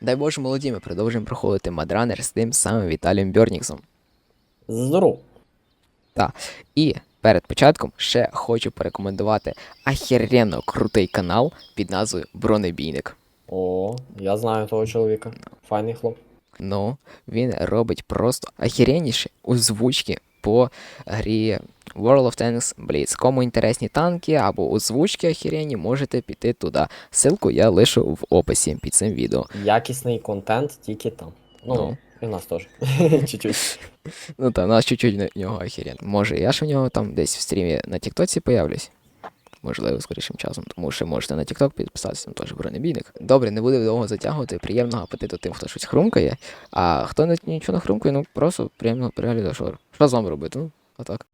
Дай Боже, молоді, ми продовжуємо проходити Мадранер з тим самим Віталієм Бьорніксом. Здоров. І перед початком ще хочу порекомендувати ахеренно крутий канал під назвою Бронебійник. О, я знаю того чоловіка. Файний хлоп. Ну, він робить просто ахеренніші озвучки по грі World of Tanks Blitz. Кому інтересні танки або озвучки охірені, можете піти туди. Ссылку я лишу в описі під цим відео. Якісний контент тільки там. Ну, Ну. і в нас теж. Чуть-чуть. Ну та, у нас чуть-чуть на нього охірен. Може, я ж у нього там десь в стрімі на Тіктоці появлюсь. Можливо, скорішим часом, тому що можете на Тікток підписатися, там теж бронебійник. Добре, не буде довго затягувати. Приємного апетиту тим, хто щось хрумкає. А хто не, нічого не хрумкає, ну просто приємного перегляду. Що, що з вами робити? Ну, отак.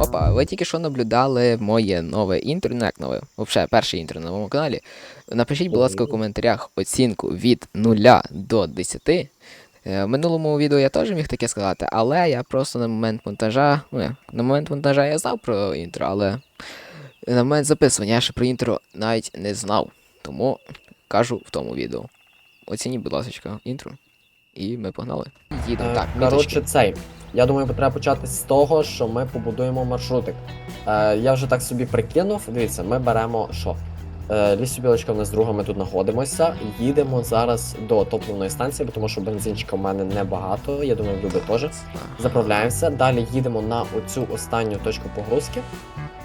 Опа, ви тільки що наблюдали моє нове інтро, ну як нове, взагалі перше інтро на моєму каналі. Напишіть, будь ласка, в коментарях оцінку від 0 до 10. Е, В минулому відео я теж міг таке сказати, але я просто на момент монтажа. Ну, на момент монтажа я знав про інтро, але на момент записування я ще про інтро навіть не знав. Тому кажу в тому відео. Оцініть, будь ласка, інтро. І ми погнали. Їдемо. Е, Так, Коротше, цей. Я думаю, треба почати з того, що ми побудуємо маршрутик. Е, я вже так собі прикинув. Дивіться, ми беремо що? Е, лісобілочка в нас друга, ми тут знаходимося. Їдемо зараз до топливної станції, тому що бензинчика в мене небагато. Я думаю, в Люби теж. Заправляємося. Далі їдемо на оцю останню точку погрузки.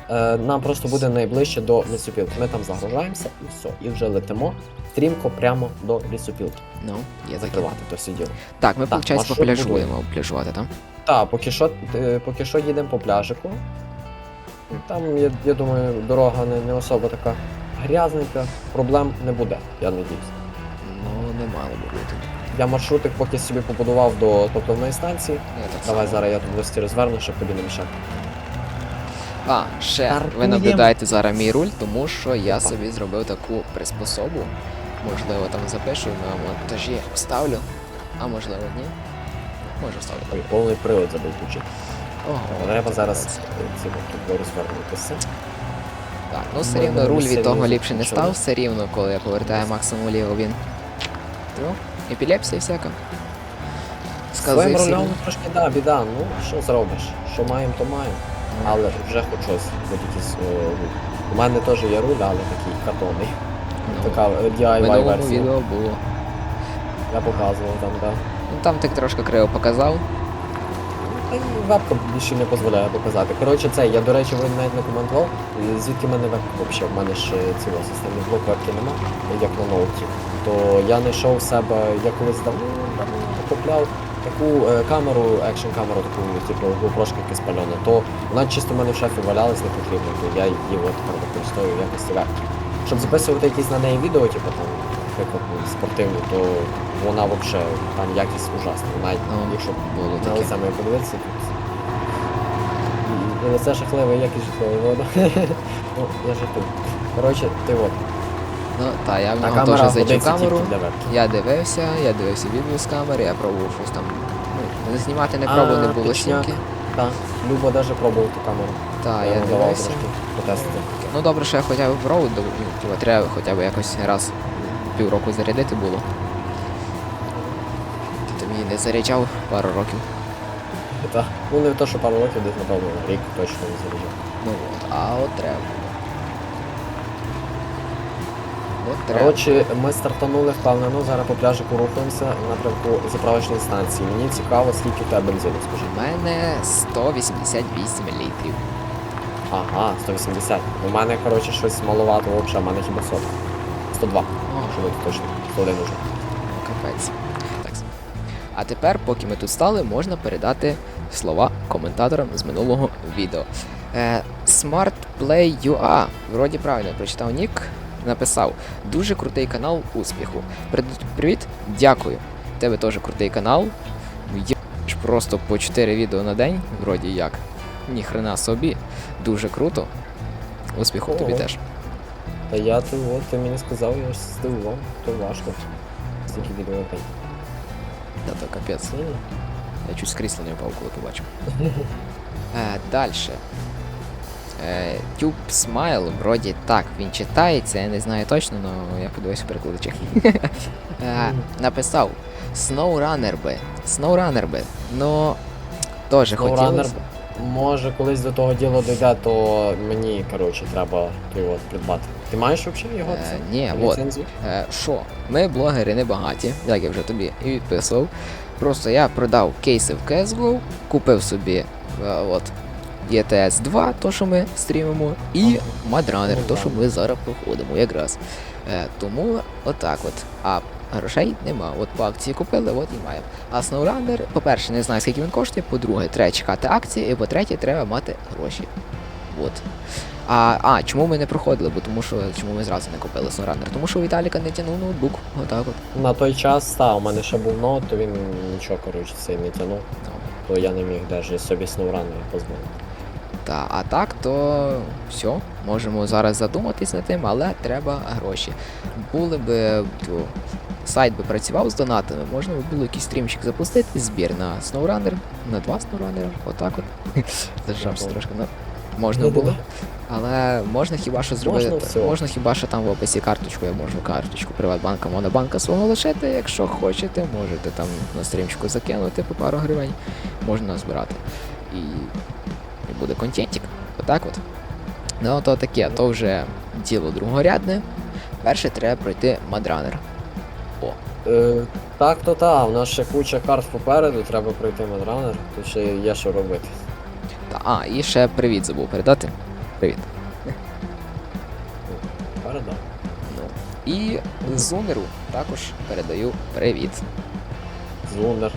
Е, нам просто буде найближче до лісопілки. Ми там загружаємося і все. І вже летимо стрімко прямо до лісопілки. Ну, таке. Закривати то все діло. Так, ми, виходить, по пляжу будемо пляжувати, так? Так, поки що, е, поки що їдемо по пляжику. Там, я, я думаю, дорога не, не особо така грязненька, проблем не буде, я надіюсь. Ну, не мало би бути. Я маршрутик поки собі побудував до топливної станції. Я так Давай само. зараз я тут гості розверну, щоб тобі не мішати. А, ще ви Стартуємо. наблюдаєте зараз мій руль, тому що я собі зробив таку приспособу. Можливо, там запишу на монтажі, вставлю, а можливо ні. Може вставлю. Ой, повний привод забув включити. Ого, Треба зараз е, ці розвернутися. Так, ну все рівно руль від того ліпше не став, все рівно, коли я повертаю максимум вліво він. Ну, епілепсія всяка. Своїм рулем трошки да, біда, ну що зробиш? Що маємо, то маємо. Але вже хоч щось, якісь. е, У мене теж є руль, але такий картонний. Ну, Така DIY версія. відео було. Я показував там, так. Ну там ти трошки криво показав. Вебка більше не дозволяє показати. Коротше, це, я, до речі, ви навіть не коментував, звідки в мене вебка взагалі, в мене ж цього системний блок вебки нема, як на ноуті. То я знайшов в себе, я колись давно купляв таку е, камеру, екшн камеру, таку, типу, якась пальона, то вона чисто в мене в шафі валялась не потрібно, то я її от використовую в якості вебки. Щоб записувати якісь на неї відео, типу там, ну, спортивні, то вона взагалі там якість ужасна. Навіть Ну, якщо було на таке. моє подивитися, тут. І- І лице жахливе, як і вода. Ну, я жартую. Коротше, ти от. Ну, та я в нього теж зайду камеру. Я дивився, я дивився відео з камери, я пробував щось там. Ну, знімати не пробував, не було сімки. Так, Люба навіть пробував ту камеру. Та, я давав дивився. трошки. Ну добре, що я хоча б пробував, ну, типу, треба хоча б якось раз півроку зарядити було. Ти мені не заряджав пару років. Так. Ну не то, що пару років, десь, напевно, рік точно не заряджав. Ну от, а от треба. От треба. Коротше, ми стартанули впевнено, зараз по пляжику рухаємося в напрямку заправочної станції. Мені цікаво, скільки в тебе бензину, скажи. У мене 188 літрів. Ага, 180. У мене, коротше, щось маловато взагалі, у мене хіба 40. 102. О, бути точно. 101 уже. Капець. Так. А тепер, поки ми тут стали, можна передати слова коментаторам з минулого відео. Е, Smart Play UA, вроді правильно прочитав Нік, написав: дуже крутий канал успіху. Привіт, дякую. Тебе теж крутий канал. Є просто по 4 відео на день, вроді як. Ніхрена собі. Дуже круто. Успіху тобі теж. Та я ти от, ти мені сказав, я ж здивував, то важко. Стільки день. Та то капець. Я чуть з крісла не впав, коли побачив. Е, Далі. Е, Tube Smile, вроді так, він читається, я не знаю точно, але я подивився перекладачі. Е, Написав SnowRunner би. SnowRunner би. Ну, теж хотілося. Може, колись до того діла дійде, то мені, коротше, треба от придбати. Ти маєш взагалі його? Е, ні, от. Е, Що? Ми блогери не багаті, як я вже тобі і відписував. Просто я продав кейси в CSGO, купив собі е, от ETS 2, то що ми стрімимо, і Madrunner, то що ми зараз проходимо якраз. Е, тому отак от. А грошей нема. От по акції купили, от і маємо. А SnowRunner, по-перше, не знаю скільки він коштує, по-друге, треба чекати акції, і по-третє, треба мати гроші. От. А, а чому ми не проходили? Бо тому що чому ми зразу не купили SnowRunner? Тому що у Віталіка не тягнув ноутбук. Отак от. На той час, та, у мене ще був ноут, то він нічого, коротше, цей не тягнув, Ну, то я не міг навіть собі SnowRunner дозволити. Та, а так, то все, можемо зараз задуматись над тим, але треба гроші. Були би то, сайт би працював з донатами, можна би було якийсь стрімчик запустити, збір на SnowRunner, на два SnowRunner, отак от. Зажався трошки. Можна Ну, було. Але можна хіба що зробити. Можна все. можна хіба що там в описі карточку, я можу карточку Приватбанка, Монобанка свого лишити, якщо хочете, можете там на стрімчику закинути по пару гривень, можна збирати. І, і буде контентик. Отак от. Ну, то таке, то вже діло другорядне. Перше треба пройти мадранер. Е, так, то та, у нас ще куча карт попереду, треба пройти медранер, тут ще є що робити. А, і ще привіт забув передати. Привіт. Передав. Ну. І Зунеру також передаю привіт. Зунер,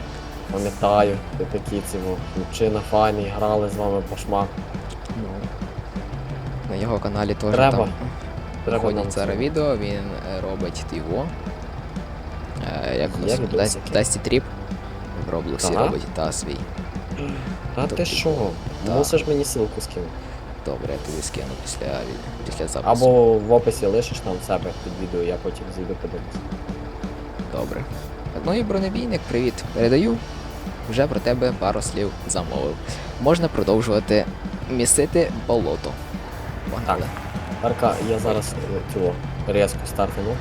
пам'ятаю, ти такі ціво, хлопчина файний, грали з вами по шмак. Ну. На його каналі теж Треба. там нам зараз відео, він е, робить його. Е, як у Є нас? Дасті Тріп в Роблоксі Ага. робить та свій. Та ти що? Та. Мусиш мені ссылку скинути. Добре, я тобі скину після, після запису. Або в описі лишиш там себе під відео, я потім зайду подивлюсь. Добре. Ну і бронебійник, привіт. Передаю. Вже про тебе пару слів замовив. Можна продовжувати місити болото. Погнали. Арка, я зараз е, цього різко стартану.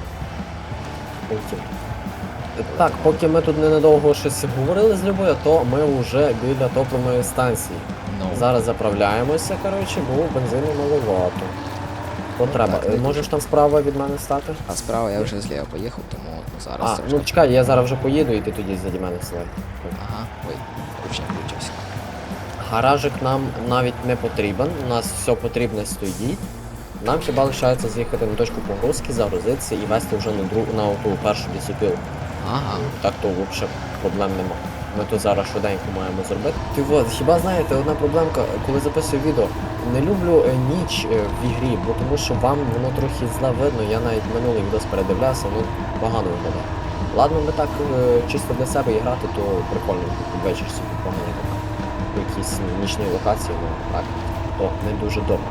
Так, поки ми тут ненадовго щось говорили з Любою, то ми вже біля топливної станції. Ну, Зараз заправляємося, коротше, бо бензину маловато. То треба. так, Е, не Можеш там справа від мене стати? а справа я вже зліва поїхав, тому ну, зараз А, ну чекай, я зараз вже поїду і ти тоді заді мене силай. Ага, ой, не включився. Гаражик нам навіть не потрібен, у нас все потрібне стоїть. Нам хіба лишається з'їхати на точку погрузки, загрузитися і вести вже на другу на ту першу лісопілку. Ага. Так то взагалі проблем нема. Ми то зараз швиденько маємо зробити. Ти от, хіба знаєте, одна проблемка, коли записую відео, не люблю е, ніч е, в ігрі, бо тому що вам воно трохи зле видно, я навіть минулий відос передивлявся, ну погано виглядає. Ладно, ми так е, чисто для себе і грати, то прикольно, вечір собі поганяти в якійсь нічній локації, ну так, то не дуже добре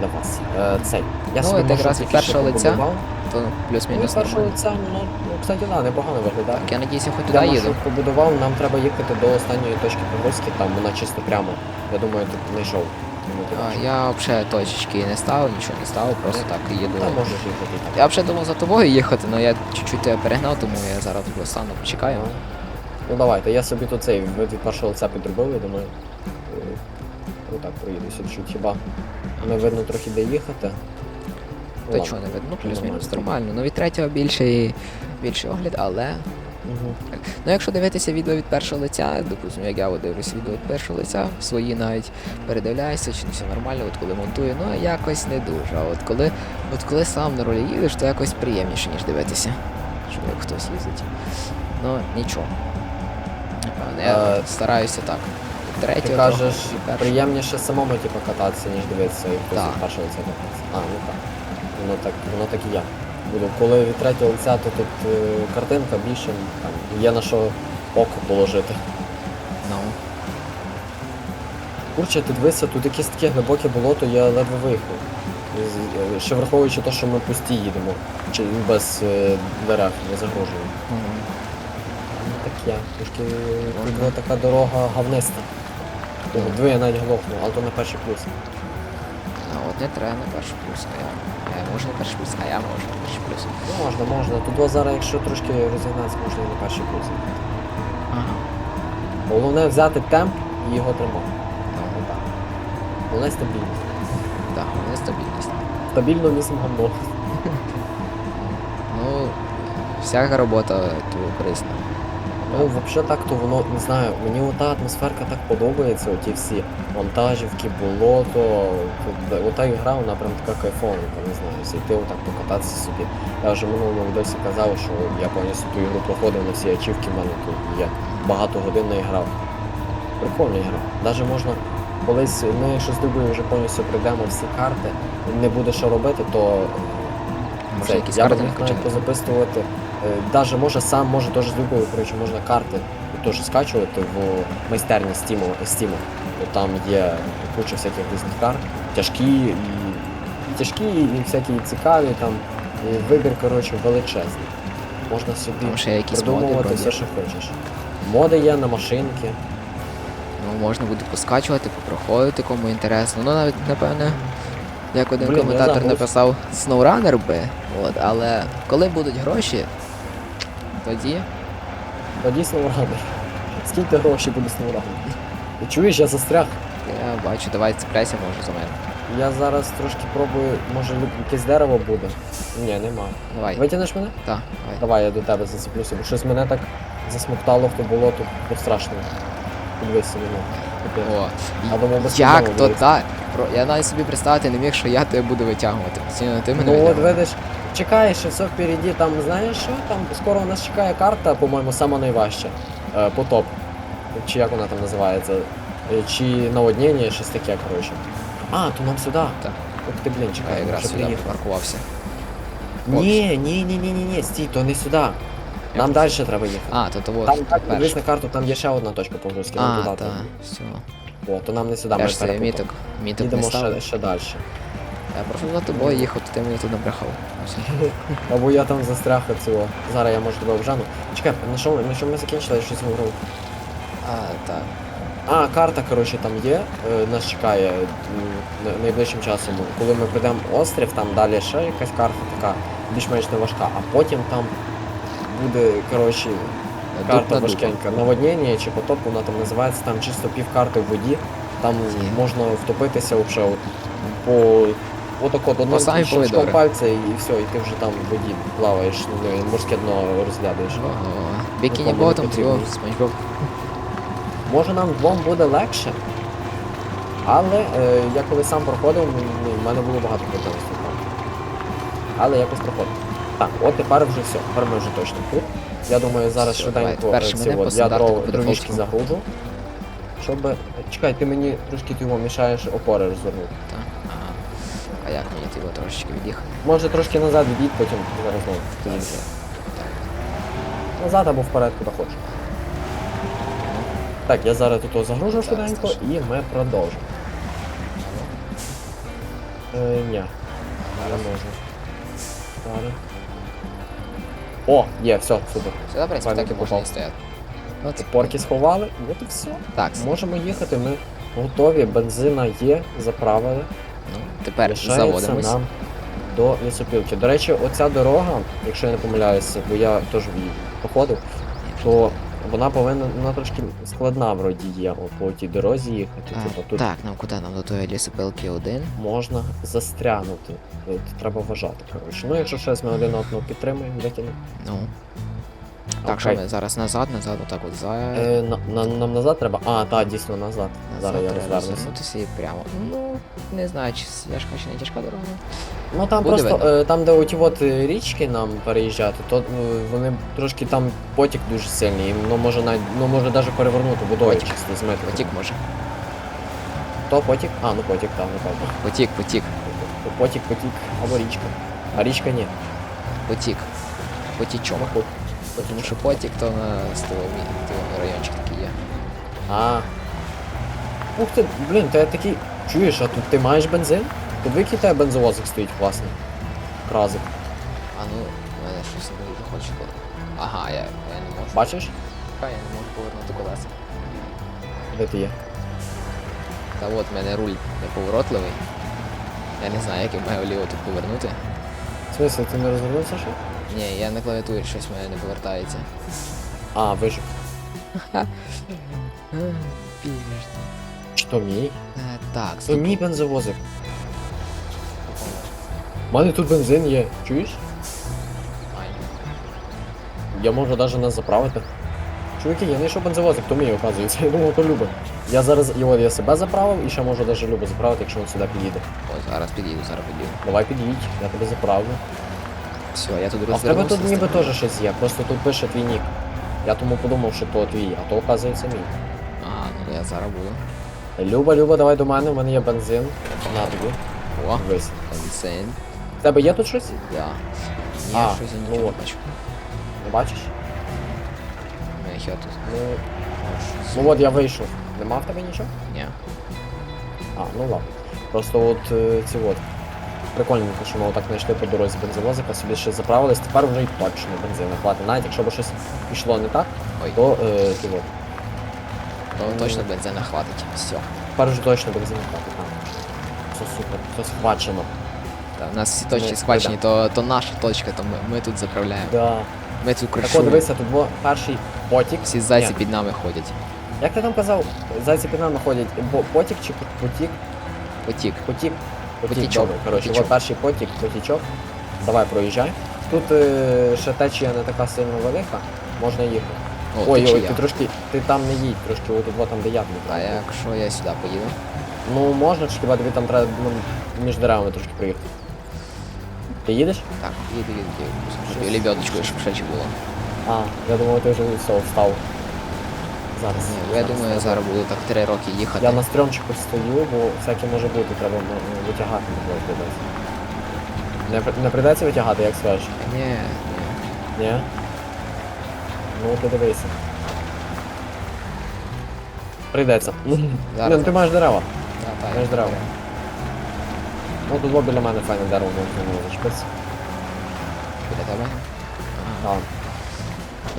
для вас. Е, цей. Я Ну, собі якраз від першого лиця побудував. То Ну, плюс-мінус від першого лиця, ну, ну, кстати, да, непогано виглядає. Так, я надіюся, хоч туди їду. побудував, нам треба їхати до останньої точки погрузки, там вона чисто прямо. Я думаю, ти не йшов. А, я взагалі точечки не ставив, нічого не ставив, просто так їду. Та можеш їхати так. Я взагалі думав за тобою їхати, але я чуть-чуть тебе перегнав, тому я зараз тут стану, почекаю. Ну, Ну давайте, я собі тут цей від першого лиця підробив, я думаю. е, Отак проїдуся чуть хіба. Не видно трохи де їхати. Ладно. чого не видно, ну плюс-мінус Нормально. Ну від третього більший, більший огляд, але. Мгм. Ну якщо дивитися відео від першого лиця, допустимо, як я от дивлюся відео від першого лиця, свої навіть передивляюся, чи все нормально, от коли монтую, ну якось не дуже. А от коли, от коли сам на ролі їдеш, то якось приємніше, ніж дивитися. Що як хтось їздить. Ну, нічого. Я Е, стараюся так. Від Ти кажеш, приємніше самому типу, кататися, ніж дивитися, як хтось першого лиця катається. А, ну так. Воно так, воно так і я. Буду. Коли від третього лиця, то тут е, картинка більше, там є на що око положити. Ну, Курче, ти дивися, тут якесь таке глибоке болото, я ледве виїхав. Е, Ще враховуючи те, що ми пусті їдемо, чи без е, дерев не загрожуємо. мгм. Ну так я. Трошки була така дорога гавниста. Диви, я навіть глохнув, але то не перший плюс. А от не треба на перший плюс, а я. а Я можу на перший плюс, а я можу на перший плюс. Ну, можна, можна. Тут зараз, якщо трошки розігнатися, можна і на перший плюс. Ага. Головне взяти темп і його тримати. Ну, Отак. Головне стабільність. так, у мене стабільність. Стабільно місім гамно. Ну, всяка робота тут корисна. Ну, взагалі так, то воно, не знаю, мені ота атмосферка так подобається, оті всі монтажівки, болото. Ота ігра, вона прям така кайфовенька, не знаю, зайти отак покататися собі. Я вже в минулому відосі казав, що я повністю ту ігру проходив на всі ачівки, в мене тут є. Багато годин не грав. Прикольна ігра. Навіть можна колись, ми якщо з Дубою вже повністю пройдемо всі карти, не буде що робити, то е, це, якісь я міг навіть позаписувати. Е, Даже може сам, може теж з Дубою, коротше, можна карти теж скачувати в майстерні Steam, Steam. Там є куча всяких різних карт, тяжкі і, і тяжкі, і всякі цікаві, там і вибір, коротше, величезний. Можна собі моди все, що хочеш. Моди є на машинки. Ну, можна буде поскачувати, попроходити, кому інтересно. Ну, навіть, напевне, як один Блін, я коментатор написав SnowRunner би, от, але коли будуть гроші, тоді. Дійсно враги. Скільки грошей буде снурами? Ти чуєш, я застряг. Я бачу, давай цепляйся, може, за мене. Я зараз трошки пробую, може якесь дерево буде. Ні, нема. Давай. Витягнеш мене? Так, давай. Давай я до тебе зацеплюся, бо щось мене так засмоктало в то болото, тут страшно. Підвися мене. О, А думав, як то так? Я навіть собі представити не міг, що я тебе буду витягувати. Постійно ти мене Ну от видиш, чекаєш, що все впереді, там знаєш що? Там скоро у нас чекає карта, по-моєму, сама найважча. Е, потоп. Чи як вона там називається? Е, Чи наводнення, щось таке, коротше. А, то нам сюди. Так. Ух ти, блін, Я чекай, якраз вже сюди приїхав. припаркувався. Ні, ні, ні, ні, ні, ні, стій, то не сюди. Нам далі треба їхати. А, то того Там так, дивись перше. на карту, там є ще одна точка погрузки, нам А, туди так, все. О, то нам не сюди, Я ми ж перепутали. міток, міток не Їдемо ще, ще далі. Я просто за тобою їхав, то ти мені тут набрехав. Або я там застряг від цього. Зараз я можу тебе обжану. Чекай, на що, на що ми закінчили? Я щось говорив. А, так. А, карта, коротше, там є. Е, нас чекає найближчим часом. Коли ми прийдемо острів, там далі ще якась карта така більш-менш не важка, а потім там буде, коротше, карта важкенька. Наводнення чи потоп, вона там називається, там чисто пів карти в воді. Там можна втопитися от, по отак от одним самі щелчком помідори. пальця і, все, і ти вже там в воді плаваєш, ну, морське дно розглядаєш. Ого. Бікіні ботом, потрібно. трьох, Спанч Може нам двом буде легше, але е, я коли сам проходив, ну, в мене було багато проблем з цим. Але якось проходив. Так, от тепер вже все, тепер ми вже точно тут. Я думаю, зараз Все, швиденько е, ще ці по от, я дров, дровішки загружу. Щоб. Чекай, ти мені трошки ти його мішаєш опори розвернути. Так. Мені його трошечки від'їхати? Може трошки назад відійдь, потім зараз знову. Підійдеш. Назад або вперед, куди хочеш. Так, я зараз тут загружу швиденько і ми продовжимо. Е, ні, не можу. Далі. О, є, все, супер. Сюди, в принципі, так і можна і стояти. Ну, це Порки сховали, і от і все. Так, Можемо їхати, ми готові, бензина є, заправили. Тепер Лишається заводимось. нам до лісопілки. До речі, оця дорога, якщо я не помиляюся, бо я теж в її проходив, то вона повинна, вона трошки складна вроді є, по тій дорозі їхати. А, Типу, тут Так, нам куди? Нам до тої лісопилки один. можна застрянути. От, треба вважати, коротше. Ну, якщо щось ми один одного підтримуємо, викинемо. Ну. Так, що ми зараз назад, назад, отак от за. Е, на, на, нам назад треба? А, так, дійсно назад. Зараз я розвернуся. розвернутися і прямо. Ну, не знаю, чи тяжка, чи не тяжка дорога. Ну там Буде просто видно. е, там, де оті от е, річки нам переїжджати, то ну, вони трошки там потік дуже сильний, і ну може навіть ну може навіть перевернути водою Потік. чисто змити. Потік може. То потік? А, ну потік, там, напевно. Потік, потік, Потік, потік, або річка. А річка ні. потік. Потічок. Пот- Тому що потік то на стилові, райончик такий є. А. Ух ти, блін, я такий. Чуєш, а тут ти маєш бензин? Тут який тебе бензовозик стоїть класний. Кразик. А ну, в мене щось не дуже хоче. Ага, я, я не можу. Бачиш? Я не можу повернути колеса. Де ти є? Та от в мене руль неповоротливий. Я не знаю, як я маю вліво тут повернути. В смысле, ти не розвернувся ще? Ні, я на клавіатурі щось в мене не повертається. А, вижив. Піжно. Чи мій? Е, Так, То мій бензовозик. У мене тут бензин є. Чуєш? Я можу навіть нас заправити. Чуваки, я знайшов бензовозик, то мій, оказується. Я думав, то Люба. Я зараз його я себе заправив і ще можу навіть Любу заправити, якщо він сюди підійде. О, зараз підійду, зараз підійду. Давай під'їдь, я тебе заправлю. Все, я тут А в тебе тут ніби теж щось є, просто тут пише твій нік. Я тому подумав, що то твій, а то оказується мій. А, ну я зараз буду. Люба, Люба, давай до мене, у мене є бензин. На тобі. О, Дивись. бензин. В тебе є тут щось? Да. Ні, А, щось я ну нічого от. не бачу. Не бачиш? Ну, я тут. Ну, ну от я вийшов. Нема в тебе нічого? Ні. А, ну ладно. Просто от е, ці от. Прикольненько, що ми отак знайшли по дорозі бензовозика, собі ще заправились, тепер вже й точно бензину хватить. Навіть якщо б щось пішло не так, Ой, то е, ті от. то точно бензина хватить. Все. Тепер вже точно бензину хватить. Так. Все супер, все схвачено. Та, у нас всі точки Ми- схвачені, то, то наша точка, то ми, ми тут заправляємо. Да. Ми тут Так от кришуємо. дивися, тут було перший потік. Всі зайці Ні. під нами ходять. Як ти там казав, зайці під нами ходять, бо потік чи потік? Потік. Потік. Потічок. Коротше, потічок. от перший потік, потічок. Давай проїжджай. Тут е, ще течія не така сильно велика, можна їхати. О, ой, ой, ти трошки, ти там не їдь, трошки от, от там, де я тобі А якщо я сюди поїду? Ну можна, чи хіба тобі там треба ну, між деревами трошки проїхати. Ти їдеш? Так, їду, їду, їду. Щось- Щоб швидше було. А, я думав, ти вже все, встав. Зараз. Ні, я думаю, я зараз буду так три роки їхати. Я на стрьомчику стою, бо всяке може бути, треба ну, витягати можливо придеться. Не, при- не прийдеться витягати, як скажеш? Ні, ні. Ні? Ну, ти дивися. Прийдеться. Зараз. ну ти маєш дерева. Та, та, Маєш дерева. Ну, тут во біля мене файне дерево можна не зачепитися. Біля тебе? Так.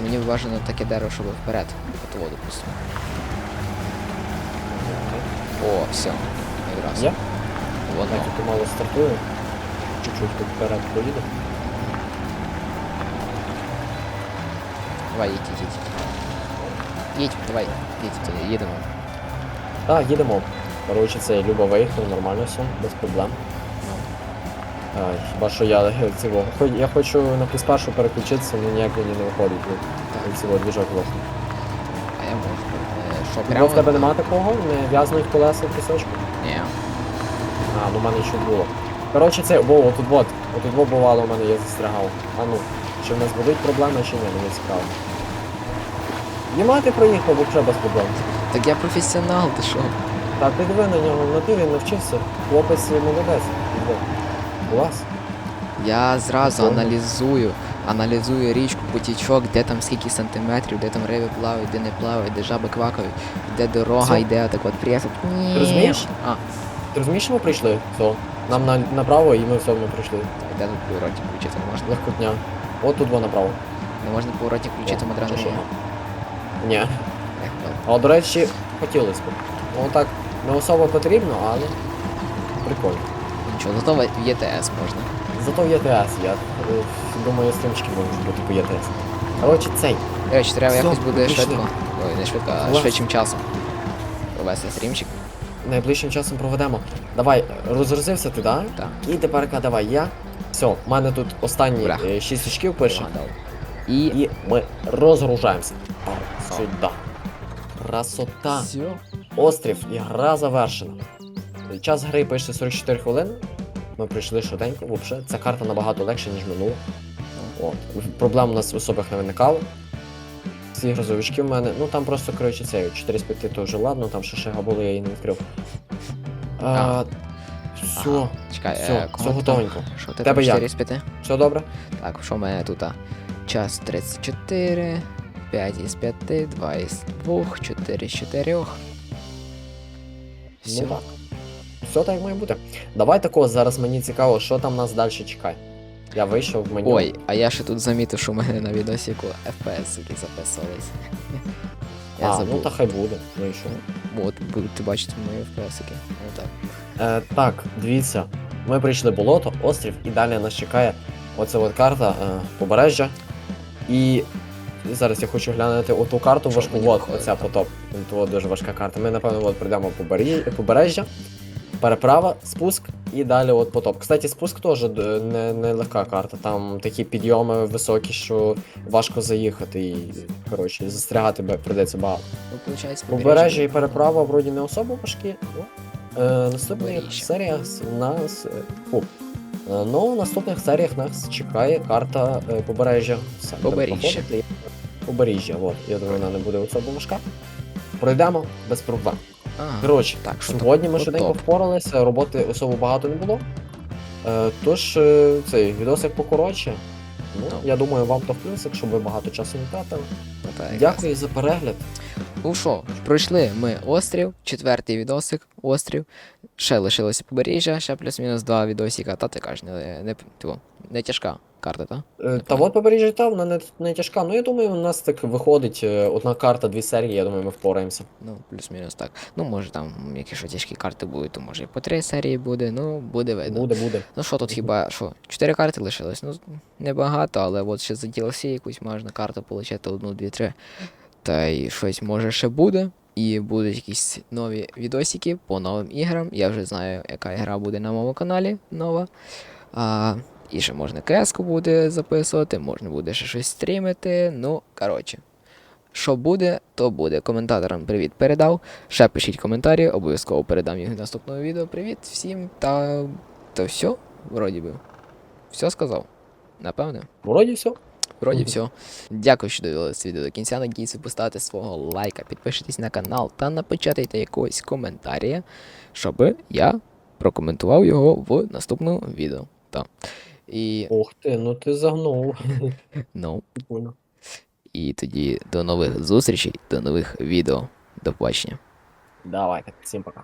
Мені бажано таке дерево, щоб вперед. От воду пустимо. О, все. Якраз. Є? Воно. Я тільки мало стартую. Чуть-чуть тут вперед поїду. Давай, їдь, їдь, їдь. Їдь, давай, їдь, туди, їдемо. Так, їдемо. Коротше, це Люба виїхала, нормально все, без проблем. А, хіба що я е, цього. Я хочу на плюс переключитися, але ніяк мені не виходить. Так. Цього двіжок власне. а я можу. Е, Що, Бо в тебе нема такого? Не в'язаних колеса в пісочку? Ні. А, ну в мене ще було. Коротше, це, во, отут вот, отут во бувало у мене, я застрягав. А ну, чи в нас будуть проблеми, чи ні, мені цікаво. Нема ти проїхав, взагалі без проблем. Так я професіонал, ти що? Та ти диви на нього, на ти він навчився. Хлопець молодець. Іди. Клас. Я зразу Прикольно. аналізую, аналізую річку, потічок, де там скільки сантиметрів, де там риби плавають, де не плавають, де жаби квакають, де дорога йде так от. Ти розумієш? А, Ти розумієш, що ми прийшли? Все. Нам на, направо і ми все ми прийшли. де тут поворотник включити не можна? Легкотня. От тут во направо. Не можна поворотник включити О, одразу. Ні. А до речі, хотілося б. Ну так, не особо потрібно, але прикольно. Нічого, зато в ЄТС можна. Зато в ЄТС, я е, думаю, стрімчики можуть бути по ЄТС. Коротше, цей. До речі, треба Все, якось буде пішли. швидко. Ой, не швидко, а Клас. швидшим часом. Провести стрімчик. Найближчим часом проведемо. Давай, розгрузився ти, да? Так. І тепер давай я. Все, в мене тут останні Бляха. е, 6 очків пише. І. І ми розгружаємося. Сюди. Красота. Все. Острів і гра завершена. Час гри пише 44 хвилини. Ми прийшли швиденько, взагалі. Ця карта набагато легша, ніж минула. От. Проблем у нас особих не виникало. Ці грузовички в мене. Ну там просто, коротше, це 4 з 5 то вже ладно, там ще шега були, я її не відкрив. А, А. все, Ага. Чекай, все, е, все готовенько. Що ти Тебе 4 з 5? Все добре? Так, що в мене тут? а? Час 34, 5 із 5, 2 із 2, 4 з 4. Все. Ну так. Все так як має бути. Давай такого, зараз мені цікаво, що там нас далі чекає. Я вийшов в меню. Ой, а я ще тут замітив, що в мене на відосіку FPS які записувались. Я а, забув. ну та хай буде. Ну і що? От, будете бачити мої FPS. -ики. Отак. Е, так, дивіться. Ми прийшли болото, острів, і далі нас чекає оця от карта е, побережжя. І зараз я хочу глянути оту карту важку. От, оця потоп. Тут дуже важка карта. Ми, напевно, от прийдемо побережжя, переправа, спуск і далі от потоп. Кстати, спуск теж е, не, не легка карта. Там такі підйоми високі, що важко заїхати і, коротше, застрягати прийдеться багато. Ну, Побережжя і переправа вроді не особо важкі. Е, наступних серіях нас. е, Фу. Е, ну, в наступних серіях нас чекає карта е, побережжя. Саме Побережжя. Побережжя, от. Я думаю, вона не буде особо важка. Пройдемо без проблем. Ага. Коротше, Так, сьогодні ми швиденько впоралися, роботи особо багато не було. Е, тож, е, цей відосик покоротше. Ну, я думаю, вам то в плюсик, щоб ви багато часу не тратили. Ну, якраз. Дякую за перегляд. Ну що, пройшли ми острів, четвертий відосик, острів. Ще лишилося побережжя, ще плюс-мінус два відосика. Та ти кажеш, не, не, тьфу, не тяжка карта, та? Е, Та от побережжя та вона не, не тяжка. Ну я думаю, у нас так виходить е, одна карта, дві серії, я думаю, ми впораємося. Ну, плюс-мінус так. Ну, може там, якщо тяжкі карти будуть, то може і по три серії буде, ну, буде видно. Буде, буде. Ну що тут хіба що? Чотири карти лишилось. Ну, небагато, але от ще за DLC якусь можна карту отримати одну, дві, три. Та й щось може ще буде. І будуть якісь нові відосики по новим іграм. Я вже знаю, яка ігра буде на моєму каналі нова. А, і ще можна кс буде записувати, можна буде ще щось стрімити. Ну, коротше. Що буде, то буде. Коментаторам привіт передав. Ще пишіть коментарі, обов'язково передам їх в наступному відео. Привіт всім та. Та все, вроді би. Все сказав. Напевне. Вроді все. Вроді все. Дякую, що дивилися відео до кінця. Надіюся, поставте свого лайка, підпишитесь на канал та напечатайте якогось коментаря, щоб я прокоментував його в наступному відео. Так. І, Ох ти, ну ти загнув. ну, No. і тоді до нових зустрічей, до нових відео. До побачення. Давайте, всім пока.